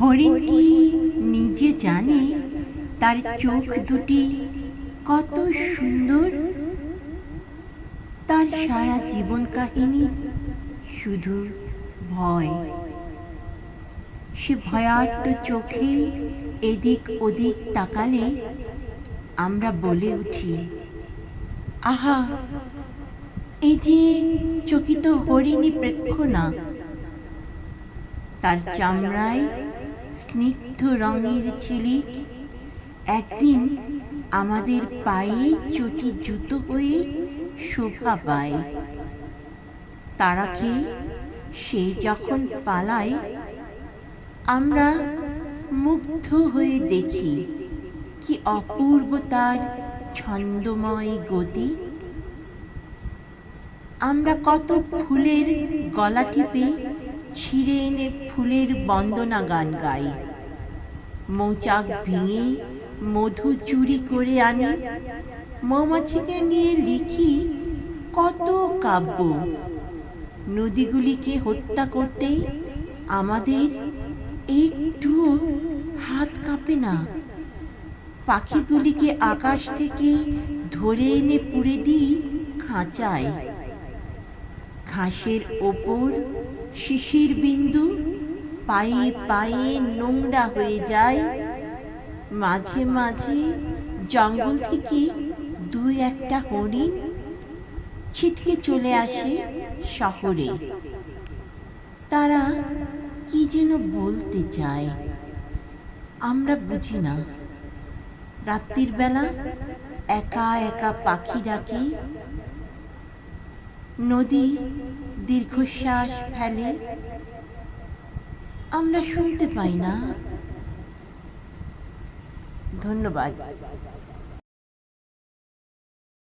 হরিণ কি নিজে জানে তার চোখ দুটি কত সুন্দর। তার সারা জীবন কাহিনী শুধু ভয়। সে ভয়ার্ত চোখে এদিক ওদিক তাকালে আমরা বলে উঠি, আহা, এই যে চকিত হরিণী প্রেক্ষ না। তার চামড়ায় স্নিগ্ধ রঙের ঝিলিক একদিন আমাদের পায়ে চটি জুতো হয়ে শোভা পায়। তারা খেয়ে সে যখন পালায়, আমরা মুগ্ধ হয়ে দেখি কি অপূর্ব তার ছন্দময় গতি। আমরা কত ফুলের গলা টিপে ছিঁড়ে এনে ফুলের বন্দনা গান গাই। মৌচাক ভেঙে মধু চুরি করে আনি। মৌমাছিকে নিয়ে লিখি কত কাব্য। নদীগুলিকে হত্যা করতে আমাদের একটুও হাত কাঁপে না। পাখিগুলিকে আকাশ থেকে ধরে এনে পুড়ে দিই খাঁচায়। ঘাসের ওপর শিশির বিন্দু পায়ে পায়ে নোংরা হয়ে যায়। মাঝে মাঝে জঙ্গল থেকে দুই একটা হরিণ ছিটকে চলে আসে শহরে। তারা কি যেন বলতে চায়, আমরা বুঝি না। রাত্রির বেলা একা একা পাখি ডাকে নদী দীর্ঘশ্বাস ফেলে। আমরা শুনতে পাই না। ধন্যবাদ।